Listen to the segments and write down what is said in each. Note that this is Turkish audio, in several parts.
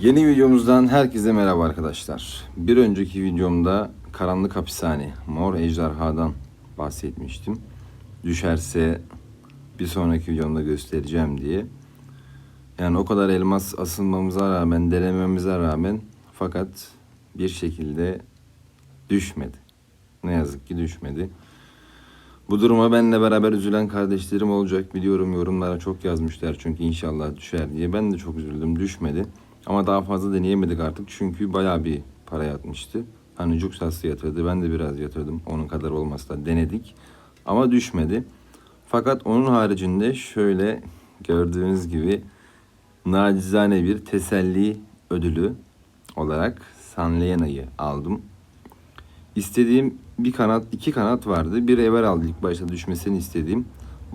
Yeni videomuzdan herkese merhaba arkadaşlar. Bir önceki videomda Karanlık Hapishane, Mor Ejderha'dan bahsetmiştim. Düşerse bir sonraki videomda göstereceğim diye. Yani o kadar elmas asılmamıza rağmen, denememize rağmen fakat bir şekilde düşmedi. Ne yazık ki düşmedi. Bu duruma benimle beraber üzülen kardeşlerim olacak biliyorum yorumlara çok yazmışlar çünkü inşallah düşer diye. Ben de çok üzüldüm düşmedi. Ama daha fazla deneyemedik artık çünkü bayağı bir para yatmıştı. Hani Cuksas'ı yatırdı ben de biraz yatırdım onun kadar olmasa da denedik. Ama düşmedi. Fakat onun haricinde şöyle gördüğünüz gibi nacizane bir teselli ödülü olarak Sanleyana'yı aldım. İstediğim bir kanat, iki kanat vardı. Bir Ever aldı ilk başta düşmesini istediğim.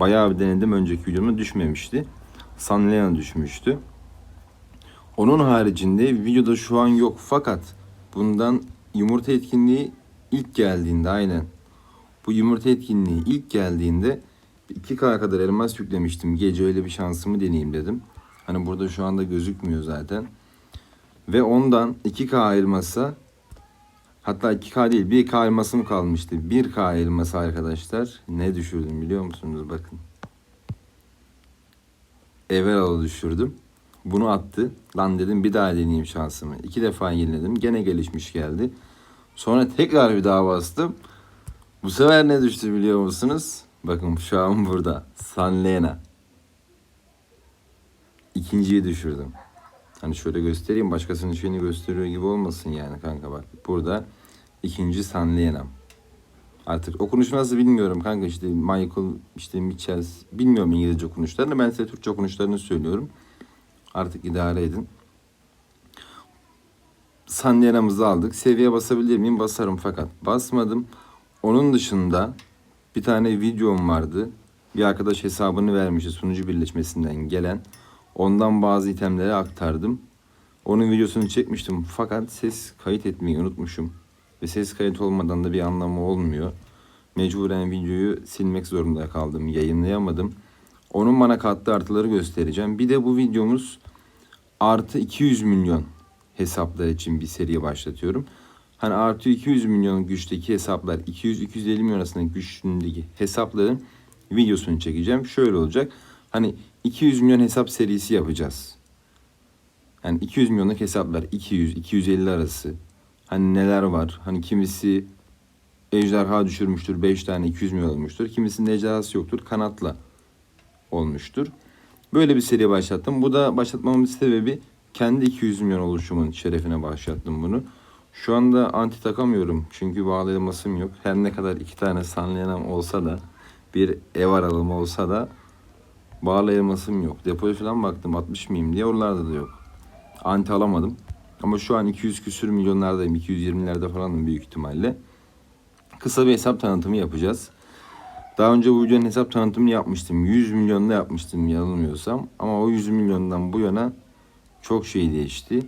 Bayağı bir denedim önceki videomda düşmemişti. Sanleyan düşmüştü. Onun haricinde videoda şu an yok fakat bundan yumurta etkinliği ilk geldiğinde aynen. Bu yumurta etkinliği ilk geldiğinde 2K kadar elmas yüklemiştim. Gece öyle bir şansımı deneyeyim dedim. Hani burada şu anda gözükmüyor zaten. Ve ondan 2K elmasa hatta 2K değil 1K elmasım kalmıştı. 1K elması arkadaşlar ne düşürdüm biliyor musunuz bakın. Everall'ı düşürdüm. Bunu attı. Lan dedim bir daha deneyeyim şansımı. İki defa yeniledim. Gene gelişmiş geldi. Sonra tekrar bir daha bastım. Bu sefer ne düştü biliyor musunuz? Bakın şu an burada. Sanlena. İkinciyi düşürdüm. Hani şöyle göstereyim başkasının şeyini gösteriyor gibi olmasın yani kanka bak. Burada ikinci Sanlena'm. Artık okunuşu nasıl bilmiyorum kanka işte Michael işte Mitchell bilmiyorum İngilizce okunuşlarını ben size Türkçe okunuşlarını söylüyorum. Artık idare edin. Sandiyanamızı aldık. Seviye basabilir miyim? Basarım fakat basmadım. Onun dışında bir tane videom vardı. Bir arkadaş hesabını vermişti sunucu birleşmesinden gelen. Ondan bazı itemleri aktardım. Onun videosunu çekmiştim fakat ses kayıt etmeyi unutmuşum. Ve ses kayıt olmadan da bir anlamı olmuyor. Mecburen videoyu silmek zorunda kaldım. Yayınlayamadım. Onun bana kattığı artıları göstereceğim. Bir de bu videomuz artı 200 milyon hesaplar için bir seriye başlatıyorum. Hani artı 200 milyon güçteki hesaplar 200-250 milyon arasındaki güçlüğündeki hesapların videosunu çekeceğim. Şöyle olacak. Hani 200 milyon hesap serisi yapacağız. Yani 200 milyonluk hesaplar 200-250 arası. Hani neler var? Hani kimisi ejderha düşürmüştür 5 tane 200 milyon olmuştur. Kimisinin ejderhası yoktur kanatla olmuştur. Böyle bir seri başlattım. Bu da başlatmamın sebebi kendi 200 milyon oluşumun şerefine başlattım bunu. Şu anda anti takamıyorum çünkü bağlayamasım yok. Her ne kadar iki tane sanlayanam olsa da bir ev aralım olsa da bağlayamasım yok. Depoya falan baktım 60 mıyım diye oralarda da yok. Anti alamadım. Ama şu an 200 küsür milyonlardayım. 220'lerde falanım büyük ihtimalle. Kısa bir hesap tanıtımı yapacağız. Daha önce bu videonun hesap tanıtımını yapmıştım. 100 milyonda yapmıştım yanılmıyorsam. Ama o 100 milyondan bu yana çok şey değişti.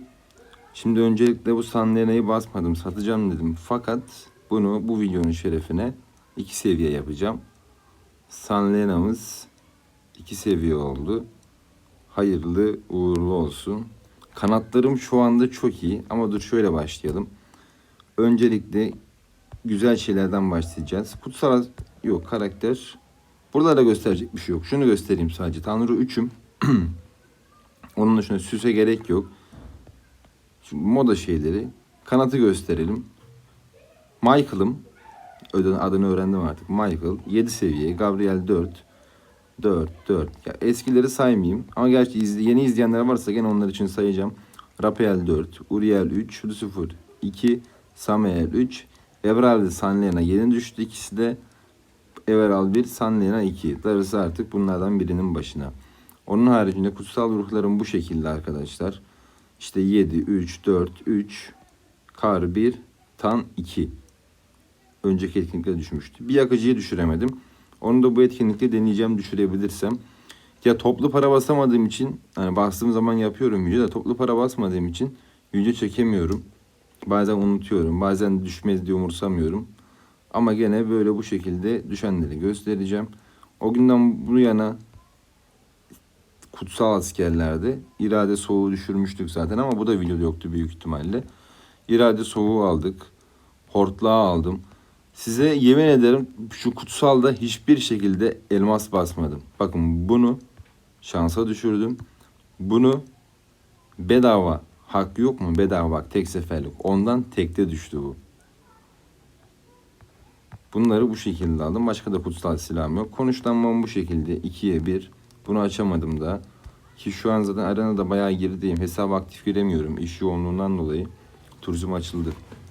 Şimdi öncelikle bu Sanlena'yı basmadım. Satacağım dedim. Fakat bunu bu videonun şerefine iki seviye yapacağım. Sanlena'mız iki seviye oldu. Hayırlı uğurlu olsun. Kanatlarım şu anda çok iyi. Ama dur şöyle başlayalım. Öncelikle güzel şeylerden başlayacağız. Kutsal yok karakter. Burada da gösterecek bir şey yok. Şunu göstereyim sadece. Tanrı 3'üm. Onun dışında süse gerek yok. Şimdi moda şeyleri. Kanatı gösterelim. Michael'ım. Adını öğrendim artık. Michael 7 seviye. Gabriel 4. 4 4. Ya eskileri saymayayım. Ama gerçi izle, yeni izleyenler varsa gene onlar için sayacağım. Rafael 4, Uriel 3, Lucifer 2, Samuel 3, Everalde Sanlena yeni düştü. İkisi de Everal 1, Sanlena 2. Darısı artık bunlardan birinin başına. Onun haricinde kutsal ruhlarım bu şekilde arkadaşlar. İşte 7, 3, 4, 3, Kar 1, Tan 2. Önceki etkinlikte düşmüştü. Bir yakıcıyı düşüremedim. Onu da bu etkinlikte deneyeceğim düşürebilirsem. Ya toplu para basamadığım için hani bastığım zaman yapıyorum video da toplu para basmadığım için video çekemiyorum. Bazen unutuyorum. Bazen düşmez diye umursamıyorum. Ama gene böyle bu şekilde düşenleri göstereceğim. O günden bu yana kutsal askerlerdi. İrade soğuğu düşürmüştük zaten ama bu da videoda yoktu büyük ihtimalle. İrade soğuğu aldık. Hortlağı aldım. Size yemin ederim şu kutsalda hiçbir şekilde elmas basmadım. Bakın bunu şansa düşürdüm. Bunu bedava hak yok mu? Bedava bak tek seferlik. Ondan tekte düştü bu. Bunları bu şekilde aldım. Başka da kutsal silahım yok. Konuşlanmam bu şekilde. 2'ye 1. Bunu açamadım da. Ki şu an zaten arenada bayağı gerideyim. Hesabı aktif giremiyorum. İş yoğunluğundan dolayı. Turizm açıldı.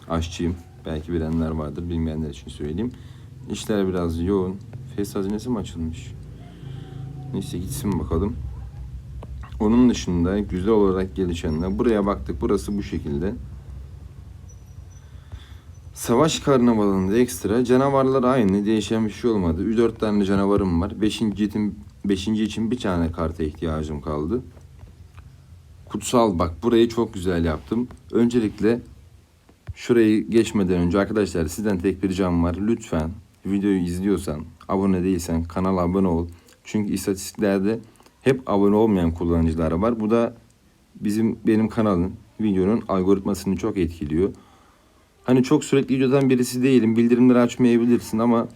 Aşçıyım. Belki bilenler vardır. Bilmeyenler için söyleyeyim. İşler biraz yoğun. Fes hazinesi mi açılmış? Neyse gitsin bakalım. Onun dışında güzel olarak gelişenler. Buraya baktık. Burası bu şekilde. Savaş karnavalında ekstra canavarlar aynı değişen bir şey olmadı. 4 tane canavarım var. 5. için 5. için bir tane karta ihtiyacım kaldı. Kutsal bak burayı çok güzel yaptım. Öncelikle şurayı geçmeden önce arkadaşlar sizden tek bir ricam var. Lütfen videoyu izliyorsan, abone değilsen kanala abone ol. Çünkü istatistiklerde hep abone olmayan kullanıcılar var. Bu da bizim benim kanalın videonun algoritmasını çok etkiliyor. Hani çok sürekli videodan birisi değilim. Bildirimleri açmayabilirsin ama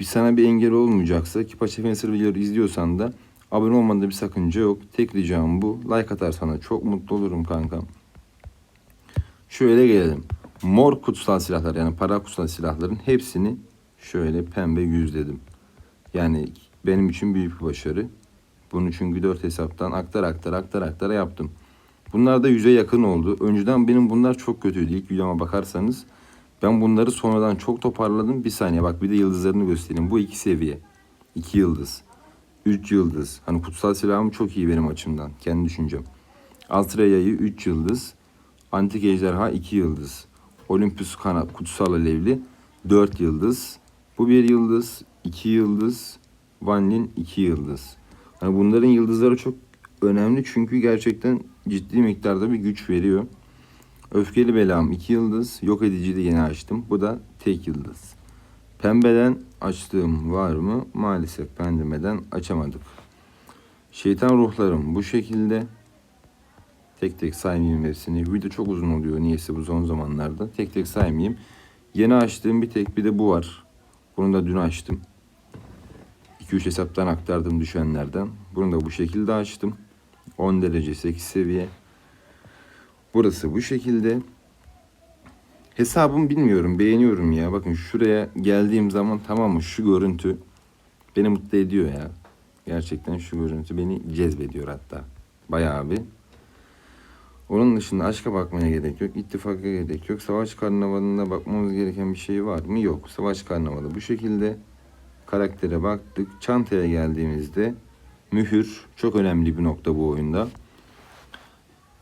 bir sana bir engel olmayacaksa ki Paşa Fencer videoları izliyorsan da abone olmanda bir sakınca yok. Tek ricam bu. Like atarsan da çok mutlu olurum kankam. Şöyle gelelim. Mor kutsal silahlar yani para kutsal silahların hepsini şöyle pembe yüzledim. Yani benim için büyük bir başarı. Bunu çünkü 4 hesaptan aktar aktar aktar aktar yaptım. Bunlar da yüze yakın oldu. Önceden benim bunlar çok kötüydü. İlk videoma bakarsanız ben bunları sonradan çok toparladım. Bir saniye bak bir de yıldızlarını göstereyim. Bu iki seviye. 2 yıldız. 3 yıldız. Hani kutsal silahım çok iyi benim açımdan. Kendi düşüncem. Altreya'yı 3 yıldız. Antik ejderha 2 yıldız. Olympus kanat kutsal alevli 4 yıldız. Bu bir yıldız. 2 yıldız. Vanillin 2 yıldız. Hani bunların yıldızları çok önemli çünkü gerçekten ciddi miktarda bir güç veriyor. Öfkeli belam 2 yıldız. Yok edici de yeni açtım. Bu da tek yıldız. Pembeden açtığım var mı? Maalesef pembeden açamadık. Şeytan ruhlarım bu şekilde. Tek tek saymayayım hepsini. Video çok uzun oluyor niyeyse bu son zamanlarda. Tek tek saymayayım. Yeni açtığım bir tek bir de bu var. Bunu da dün açtım. 2-3 hesaptan aktardım düşenlerden. Bunu da bu şekilde açtım. 10 derece 8 seviye. Burası bu şekilde. Hesabım bilmiyorum beğeniyorum ya. Bakın şuraya geldiğim zaman tamam mı şu görüntü beni mutlu ediyor ya. Gerçekten şu görüntü beni cezbediyor hatta. Bayağı bir. Onun dışında aşka bakmaya gerek yok. ittifaka gerek yok. Savaş karnavalına bakmamız gereken bir şey var mı? Yok. Savaş karnavalı bu şekilde. Karaktere baktık. Çantaya geldiğimizde mühür çok önemli bir nokta bu oyunda.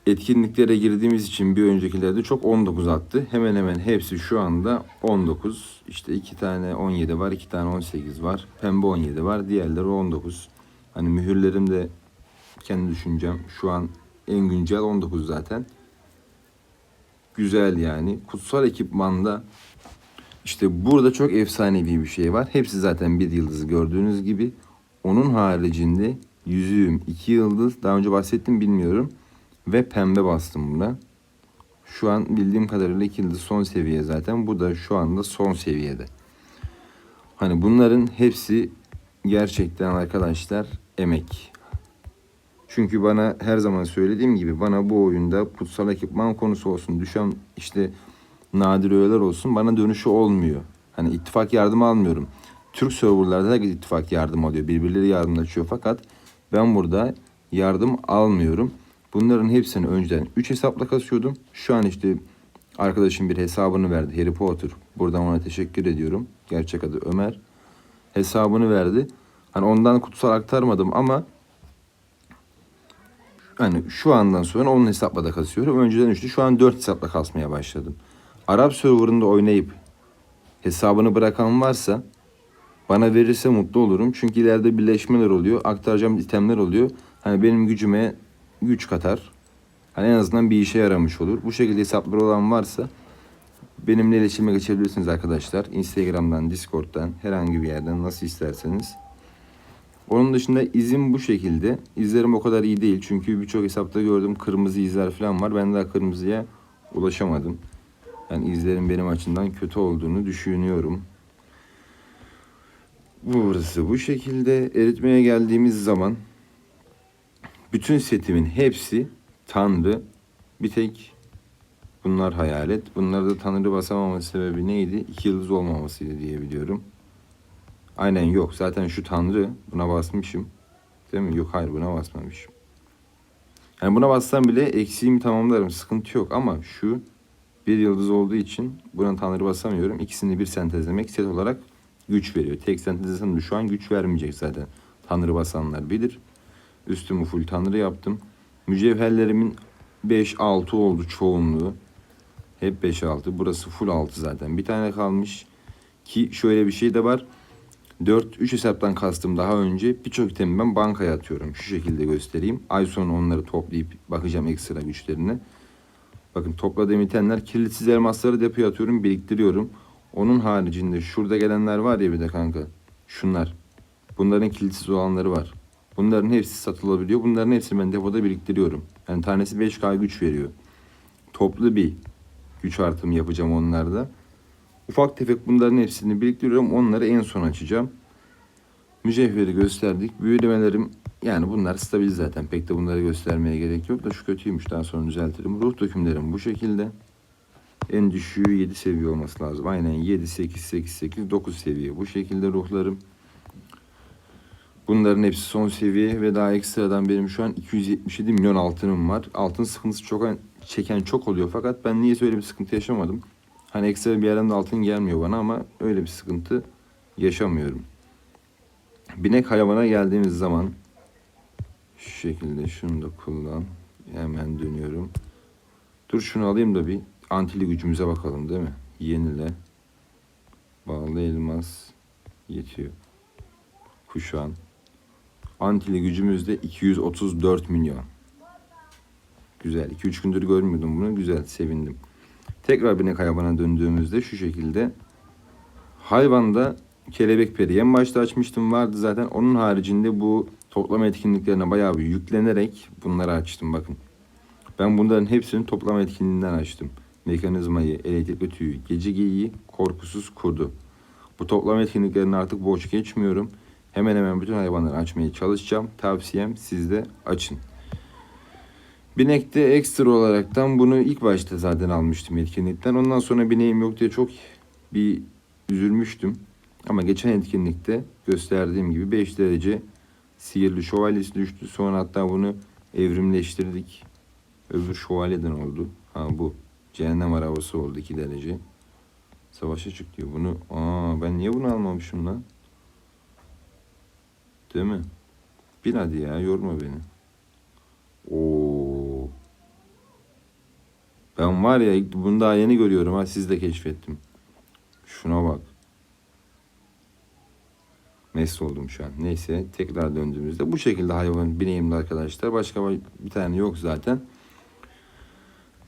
Etkinliklere girdiğimiz için bir öncekilerde çok 19 attı. Hemen hemen hepsi şu anda 19. İşte iki tane 17 var, iki tane 18 var. Pembe 17 var, diğerleri 19. Hani mühürlerim de kendi düşüncem şu an en güncel 19 zaten. Güzel yani. Kutsal ekipmanda işte burada çok efsanevi bir şey var. Hepsi zaten bir yıldız gördüğünüz gibi. Onun haricinde yüzüğüm iki yıldız. Daha önce bahsettim bilmiyorum. Ve pembe bastım buna. Şu an bildiğim kadarıyla iki yıldız son seviye zaten. Bu da şu anda son seviyede. Hani bunların hepsi gerçekten arkadaşlar emek. Çünkü bana her zaman söylediğim gibi bana bu oyunda kutsal ekipman konusu olsun, düşen işte nadir öğeler olsun bana dönüşü olmuyor. Hani ittifak yardım almıyorum. Türk serverlarda herkes ittifak yardım alıyor. Birbirleri yardımlaşıyor fakat ben burada yardım almıyorum. Bunların hepsini önceden 3 hesapla kasıyordum. Şu an işte arkadaşım bir hesabını verdi. Harry Potter. Buradan ona teşekkür ediyorum. Gerçek adı Ömer. Hesabını verdi. Hani ondan kutsal aktarmadım ama hani şu andan sonra onun hesapla da kasıyorum. Önceden üçlü şu an dört hesapla kasmaya başladım. Arap serverında oynayıp hesabını bırakan varsa bana verirse mutlu olurum. Çünkü ileride birleşmeler oluyor. Aktaracağım itemler oluyor. Hani benim gücüme güç katar. Hani en azından bir işe yaramış olur. Bu şekilde hesapları olan varsa benimle iletişime geçebilirsiniz arkadaşlar. Instagram'dan, Discord'dan, herhangi bir yerden nasıl isterseniz. Onun dışında izim bu şekilde. İzlerim o kadar iyi değil. Çünkü birçok hesapta gördüm kırmızı izler falan var. Ben daha kırmızıya ulaşamadım. Yani izlerin benim açımdan kötü olduğunu düşünüyorum. Burası bu şekilde. Eritmeye geldiğimiz zaman bütün setimin hepsi Tanrı. Bir tek bunlar hayalet. Bunlarda Tanrı basamaması sebebi neydi? İki yıldız olmamasıydı diye biliyorum. Aynen yok. Zaten şu Tanrı buna basmışım. Değil mi? Yok hayır buna basmamışım. Yani buna bassam bile eksiğimi tamamlarım. Sıkıntı yok ama şu bir yıldız olduğu için buna Tanrı basamıyorum. İkisini bir sentezlemek set olarak güç veriyor. Tek sentezlesem de şu an güç vermeyecek zaten. Tanrı basanlar bilir. Üstümü full Tanrı yaptım. Mücevherlerimin 5-6 oldu çoğunluğu. Hep 5-6. Burası full 6 zaten. Bir tane kalmış. Ki şöyle bir şey de var. 4-3 hesaptan kastım daha önce birçok itemi ben bankaya atıyorum. Şu şekilde göstereyim. Ay sonu onları toplayıp bakacağım ekstra güçlerine. Bakın topladığım itenler kilitsiz elmasları depoya atıyorum biriktiriyorum. Onun haricinde şurada gelenler var ya bir de kanka. Şunlar. Bunların kilitsiz olanları var. Bunların hepsi satılabiliyor. Bunların hepsini ben depoda biriktiriyorum. Yani tanesi 5K güç veriyor. Toplu bir güç artımı yapacağım onlarda. Ufak tefek bunların hepsini biriktiriyorum. Onları en son açacağım. Mücevheri gösterdik. Büyülemelerim yani bunlar stabil zaten. Pek de bunları göstermeye gerek yok da şu kötüymüş. Daha sonra düzeltirim. Ruh dökümlerim bu şekilde. En düşüğü 7 seviye olması lazım. Aynen 7, 8, 8, 8, 9 seviye. Bu şekilde ruhlarım. Bunların hepsi son seviye ve daha ekstradan benim şu an 277 milyon altınım var. Altın sıkıntısı çok çeken çok oluyor fakat ben niye öyle bir sıkıntı yaşamadım. Hani ekstra bir yerden de altın gelmiyor bana ama öyle bir sıkıntı yaşamıyorum. Binek hayvana geldiğimiz zaman şu şekilde şunu da kullan. Hemen dönüyorum. Dur şunu alayım da bir antili gücümüze bakalım değil mi? Yenile. Bağlı elmas yetiyor. Kuşan. Antili gücümüz de 234 milyon. Güzel. 2-3 gündür görmüyordum bunu. Güzel. Sevindim. Tekrar binek hayvana döndüğümüzde şu şekilde. Hayvanda kelebek peri en başta açmıştım vardı zaten. Onun haricinde bu toplama etkinliklerine bayağı bir yüklenerek bunları açtım bakın. Ben bunların hepsini toplama etkinliğinden açtım. Mekanizmayı, elektrik ötüyü, gece geyiği, korkusuz kurdu. Bu toplama etkinliklerini artık boş geçmiyorum. Hemen hemen bütün hayvanları açmaya çalışacağım. Tavsiyem siz de açın. Binek'te ekstra olaraktan bunu ilk başta zaten almıştım etkinlikten. Ondan sonra bineğim yok diye çok bir üzülmüştüm. Ama geçen etkinlikte gösterdiğim gibi 5 derece sihirli şövalyesi düştü. Sonra hatta bunu evrimleştirdik. Öbür şövalyeden oldu. Ha bu. Cehennem arabası oldu 2 derece. Savaşa çık diyor. Bunu aa ben niye bunu almamışım lan? Değil mi? Bin hadi ya yorma beni. Oo. Ben var ya bunu daha yeni görüyorum ha siz de keşfettim. Şuna bak. Mest oldum şu an. Neyse tekrar döndüğümüzde bu şekilde hayvan bineyimli arkadaşlar. Başka bir tane yok zaten.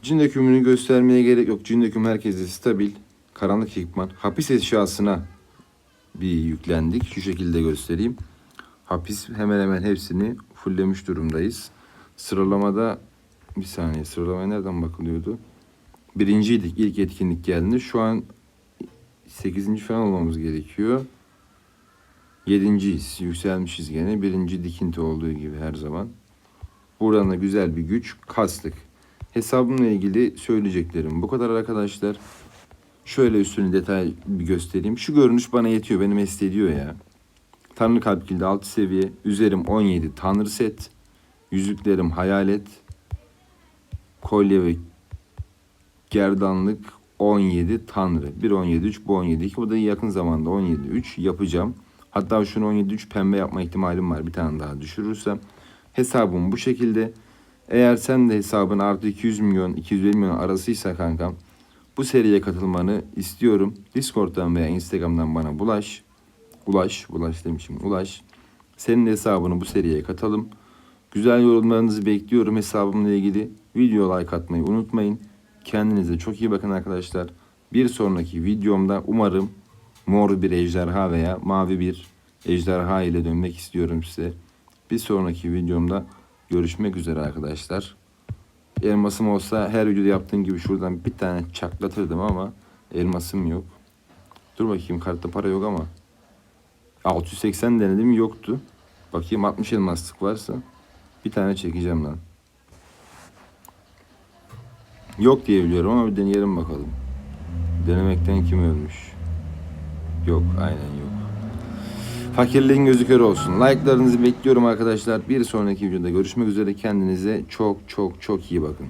Cin dökümünü göstermeye gerek yok. Cin döküm herkese stabil. Karanlık ekipman. Hapis eşyasına bir yüklendik. Şu şekilde göstereyim. Hapis hemen hemen hepsini fulllemiş durumdayız. Sıralamada bir saniye sıralamaya nereden bakılıyordu? Birinciydik ilk etkinlik geldiğinde. Şu an 8. falan olmamız gerekiyor. Yedinciyiz. Yükselmişiz gene. Birinci dikinti olduğu gibi her zaman. Buradan da güzel bir güç kastık. Hesabımla ilgili söyleyeceklerim bu kadar arkadaşlar. Şöyle üstünü detay bir göstereyim. Şu görünüş bana yetiyor. Beni mest ediyor ya. Tanrı kalp kilidi 6 seviye. Üzerim 17 tanrı set. Yüzüklerim hayalet. Kolye ve gerdanlık 17 tanrı. Bir 17 3 bu 17 2 bu da yakın zamanda 17 3 yapacağım. Hatta şunu 17 3 pembe yapma ihtimalim var bir tane daha düşürürsem. Hesabım bu şekilde. Eğer sen de hesabın artı 200 milyon 250 milyon arasıysa kankam bu seriye katılmanı istiyorum. Discord'dan veya Instagram'dan bana bulaş. Ulaş, ulaş demişim, ulaş. Senin hesabını bu seriye katalım. Güzel yorumlarınızı bekliyorum hesabımla ilgili. Video like atmayı unutmayın. Kendinize çok iyi bakın arkadaşlar. Bir sonraki videomda umarım mor bir ejderha veya mavi bir ejderha ile dönmek istiyorum size. Bir sonraki videomda görüşmek üzere arkadaşlar. Elmasım olsa her videoda yaptığım gibi şuradan bir tane çaklatırdım ama elmasım yok. Dur bakayım kartta para yok ama. 680 denedim yoktu. Bakayım 60 elmaslık varsa bir tane çekeceğim lan. Yok diye biliyorum ama bir deneyelim bakalım. Denemekten kim ölmüş? Yok aynen yok. Fakirliğin gözü kör olsun. Like'larınızı bekliyorum arkadaşlar. Bir sonraki videoda görüşmek üzere. Kendinize çok çok çok iyi bakın.